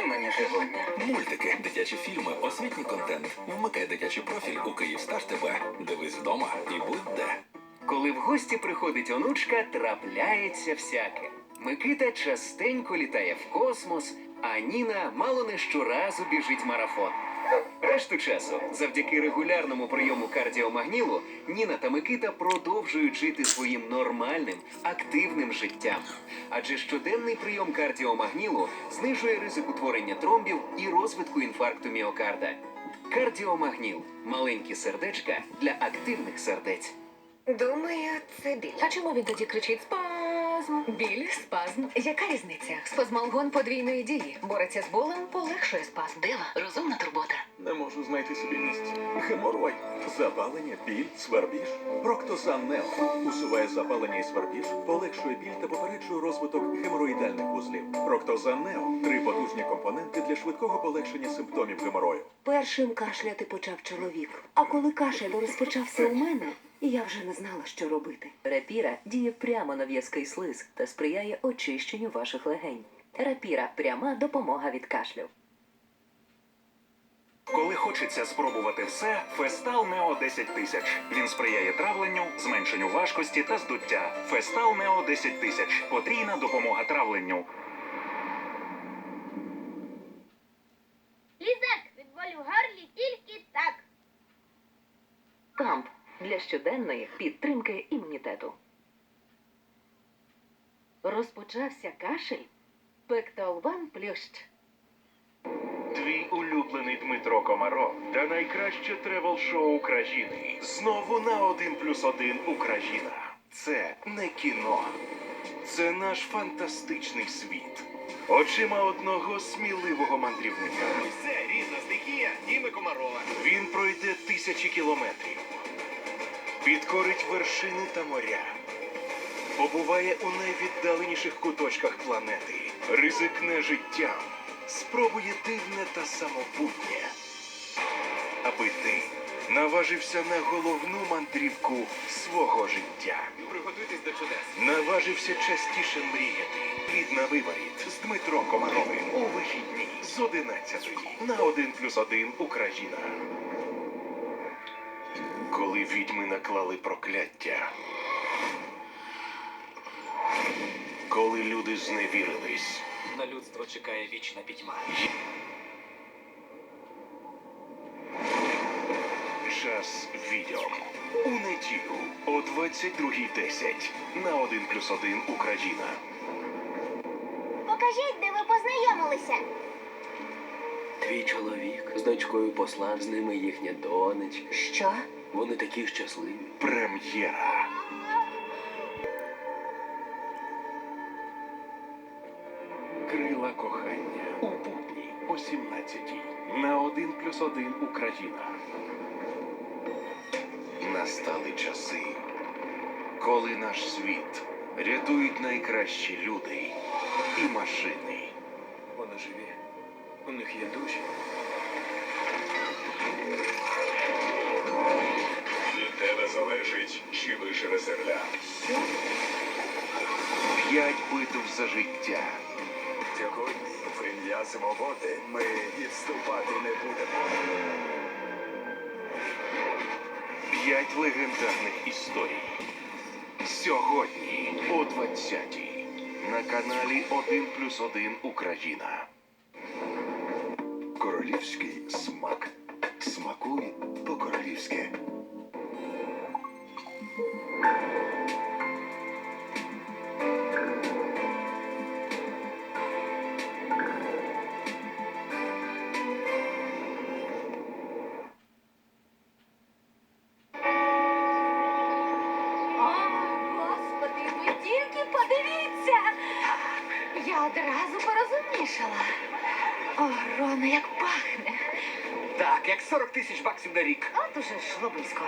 стримання сьогодні. Мультики, дитячі фільми, освітній контент. Вмикай дитячий профіль у Київстар ТВ. Дивись вдома і будь де. Коли в гості приходить онучка, трапляється всяке. Микита частенько літає в космос, а Ніна мало не щоразу біжить марафон. Решту часу, завдяки регулярному прийому кардіомагнілу, Ніна та Микита продовжують жити своїм нормальним, активним життям. Адже щоденний прийом кардіомагнілу знижує ризик утворення тромбів і розвитку інфаркту міокарда. Кардіомагніл маленькі сердечка для активних сердець. Думаю, це біль. А чому він тоді кричить спазм? Біль, спазм. Яка різниця? Спазмалгон подвійної дії. Бореться з болем, полегшує спазм. Дива, розумна турбота. Не можу знайти собі місця. Геморой, запалення, біль, свербіж. Проктозан Нео усуває запалення і свербіж, полегшує біль та попереджує розвиток геморроїдальних вузлів. Проктозан Нео три потужні компоненти для швидкого полегшення симптомів геморою. Першим кашляти почав чоловік. А коли кашель розпочався у мене, я вже не знала, що робити. Рапіра діє прямо на в'язкий слиз та сприяє очищенню ваших легень. Рапіра пряма допомога від кашлю. Хочеться спробувати все, Фестал Нео 10 тисяч. Він сприяє травленню, зменшенню важкості та здуття. Фестал Нео 10 тисяч. Потрійна допомога травленню. Лізак від болю в горлі тільки так. Камп для щоденної підтримки імунітету. Розпочався кашель. Пектолван плющ. Твій улюблений Дмитро Комаров та найкраще тревел-шоу країни. Знову на 1 плюс 1 Україна. Це не кіно. Це наш фантастичний світ. Очима одного сміливого мандрівника. Все, різна стихія, Діми Комарова. Він пройде тисячі кілометрів. Підкорить вершини та моря. Побуває у найвіддаленіших куточках планети. Ризикне життям. Спробує дивне та самобутнє. Аби ти наважився на головну мандрівку свого життя. Приготуйтесь до чудес. Наважився частіше мріяти. Плід на виворіт з Дмитром Комаровим у вихідні з 11 на 1 плюс 1 Україна. Коли відьми наклали прокляття. Коли люди зневірились. На людство чекає вічна пітьма. Час відьом. У неділю о 22.10 на 1 плюс 1 Україна. Покажіть, де ви познайомилися. Твій чоловік з дочкою посла, з ними їхня донечка. Що? Вони такі щасливі. Прем'єра. Крила кохання у будні о 17 на 1 плюс 1 Україна. Настали часи, коли наш світ рятують найкращі люди і машини. Вони живі. У них є душі. Від тебе залежить, чи виживе земля. П'ять битв за життя. Сьогодні в ім'я свободи ми відступати не будемо. П'ять легендарних історій. Сьогодні о 20-й на каналі 1 плюс 1 Україна. Королівський смак. Я одразу порозумнішала. О, Рона, як пахне. Так, як 40 тисяч баксів на рік. От уже ж лобисько.